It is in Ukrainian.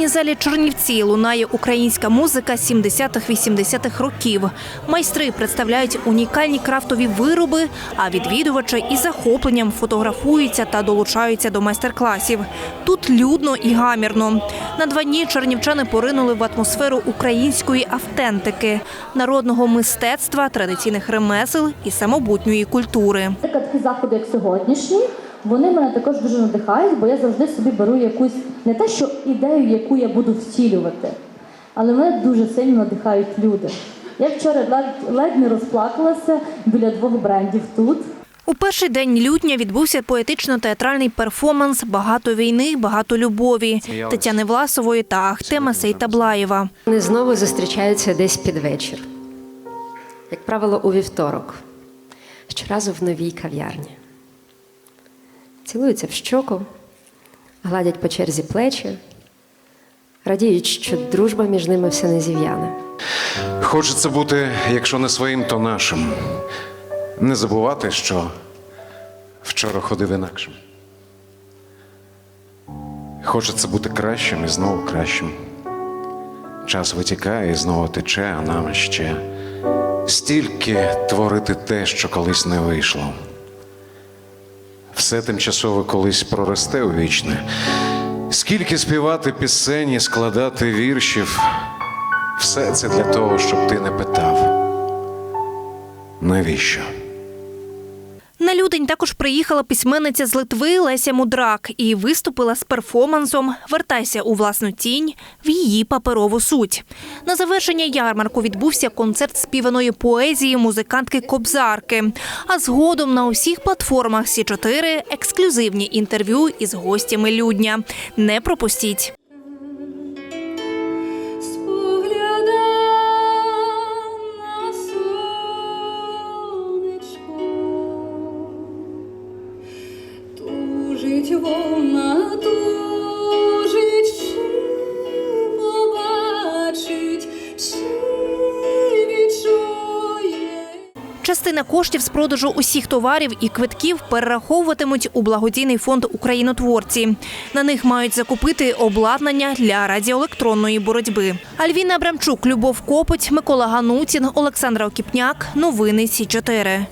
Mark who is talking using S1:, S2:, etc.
S1: концертній залі Чернівці лунає українська музика 70-х-80-х років. Майстри представляють унікальні крафтові вироби, а відвідувачі із захопленням фотографуються та долучаються до майстер-класів. Тут людно і гамірно. На два дні чернівчани поринули в атмосферу української автентики, народного мистецтва, традиційних ремесел і самобутньої культури.
S2: Такі заходи, як сьогоднішні, вони мене також дуже надихають, бо я завжди собі беру якусь не те, що ідею, яку я буду втілювати, але мене дуже сильно надихають люди. Я вчора ледь, ледь не розплакалася біля двох брендів тут.
S1: У перший день лютня відбувся поетично-театральний перформанс Багато війни, багато любові Тетяни Власової та Ахтема Сейтаблаєва.
S3: Вони знову зустрічаються десь під вечір. Як правило, у вівторок, щоразу в новій кав'ярні. Цілуються в щоку, гладять по черзі плечі, радіють, що дружба між ними все не зів'яне.
S4: Хочеться бути, якщо не своїм, то нашим. Не забувати, що вчора ходив інакшим. Хочеться бути кращим і знову кращим. Час витікає і знову тече, а нам ще стільки творити те, що колись не вийшло. Все тимчасово колись проросте у вічне. Скільки співати пісень і складати віршів, все це для того, щоб ти не питав. Навіщо?
S1: На Людень також приїхала письменниця з Литви Леся Мудрак і виступила з перформансом Вертайся у власну тінь в її паперову суть. На завершення ярмарку відбувся концерт співаної поезії музикантки Кобзарки. А згодом на усіх платформах Сі 4 ексклюзивні інтерв'ю із гостями Людня. Не пропустіть.
S5: Тужить вона, тужить, чи побачить, чи відчує.
S1: Частина коштів з продажу усіх товарів і квитків перераховуватимуть у благодійний фонд Українотворці. На них мають закупити обладнання для радіоелектронної боротьби. Альвіна Абрамчук, Любов Копоть, Микола Ганутін, Олександра Окіпняк. Новини Сі 4